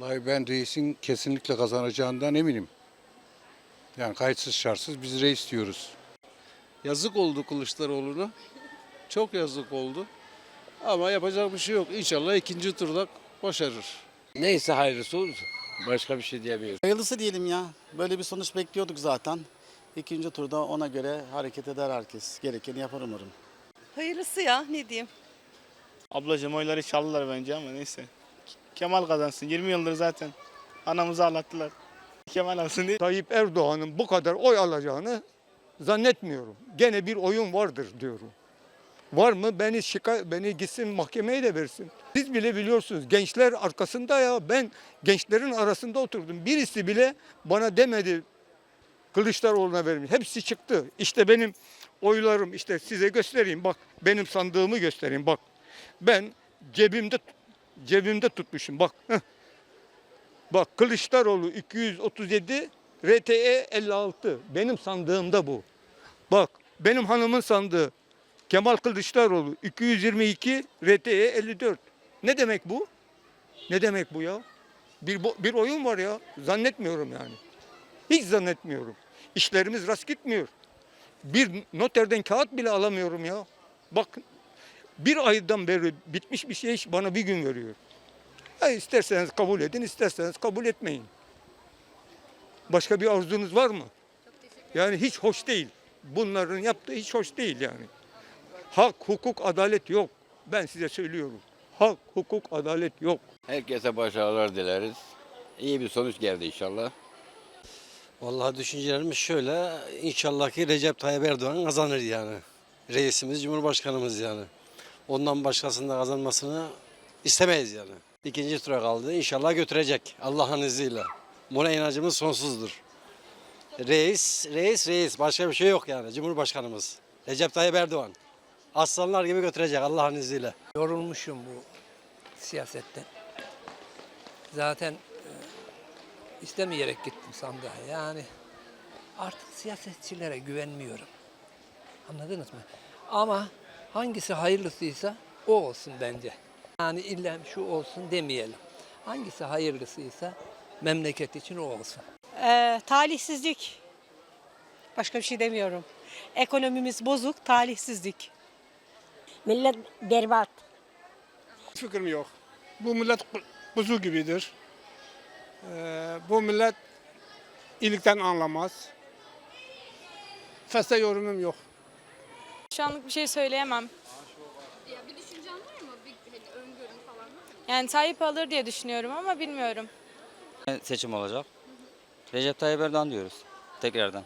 Vallahi ben reisin kesinlikle kazanacağından eminim. Yani kayıtsız şartsız biz reis diyoruz. Yazık oldu Kılıçdaroğlu'na. Çok yazık oldu. Ama yapacak bir şey yok. İnşallah ikinci turda başarır. Neyse hayırlısı olur. Başka bir şey diyemiyorum. Hayırlısı diyelim ya. Böyle bir sonuç bekliyorduk zaten. İkinci turda ona göre hareket eder herkes. Gerekeni yapar umarım. Hayırlısı ya ne diyeyim. Ablacığım oyları çaldılar bence ama neyse. Kemal kazansın. 20 yıldır zaten anamızı ağlattılar. Kemal alsın diye. Tayyip Erdoğan'ın bu kadar oy alacağını zannetmiyorum. Gene bir oyun vardır diyorum. Var mı? Beni şika beni gitsin mahkemeye de versin. Siz bile biliyorsunuz gençler arkasında ya ben gençlerin arasında oturdum. Birisi bile bana demedi Kılıçdaroğlu'na verin. Hepsi çıktı. İşte benim oylarım işte size göstereyim bak benim sandığımı göstereyim bak. Ben cebimde cebimde tutmuşum bak. Bak Kılıçdaroğlu 237, RTE 56. Benim sandığımda bu. Bak benim hanımın sandığı Kemal Kılıçdaroğlu 222, RTE 54. Ne demek bu? Ne demek bu ya? Bir, bir oyun var ya. Zannetmiyorum yani. Hiç zannetmiyorum. İşlerimiz rast gitmiyor. Bir noterden kağıt bile alamıyorum ya. Bak bir aydan beri bitmiş bir şey bana bir gün veriyor. Ha, isterseniz kabul edin, isterseniz kabul etmeyin. Başka bir arzunuz var mı? Yani hiç hoş değil. Bunların yaptığı hiç hoş değil yani. Hak, hukuk, adalet yok. Ben size söylüyorum. Hak, hukuk, adalet yok. Herkese başarılar dileriz. İyi bir sonuç geldi inşallah. Vallahi düşüncelerimiz şöyle. İnşallah ki Recep Tayyip Erdoğan kazanır yani. Reisimiz, Cumhurbaşkanımız yani. Ondan başkasının da kazanmasını istemeyiz yani. İkinci tura kaldı. İnşallah götürecek Allah'ın izniyle. Buna inancımız sonsuzdur. Reis, reis, reis. Başka bir şey yok yani. Cumhurbaşkanımız. Recep Tayyip Erdoğan. Aslanlar gibi götürecek Allah'ın izniyle. Yorulmuşum bu siyasetten. Zaten e, istemeyerek gittim sandığa. Yani artık siyasetçilere güvenmiyorum. Anladınız mı? Ama hangisi hayırlısıysa o olsun bence. Yani illa şu olsun demeyelim. Hangisi hayırlısıysa memleket için o olsun. Ee, talihsizlik. Başka bir şey demiyorum. Ekonomimiz bozuk, talihsizlik. Millet berbat. Fikrim yok. Bu millet kuzu gibidir. Ee, bu millet iyilikten anlamaz. Feste yorumum yok. Şu anlık bir şey söyleyemem. Ya bir düşüncen var mı? Bir hani öngörün falan var mı? Yani Tayyip alır diye düşünüyorum ama bilmiyorum. Seçim olacak. Recep Tayyip Erdoğan diyoruz tekrardan.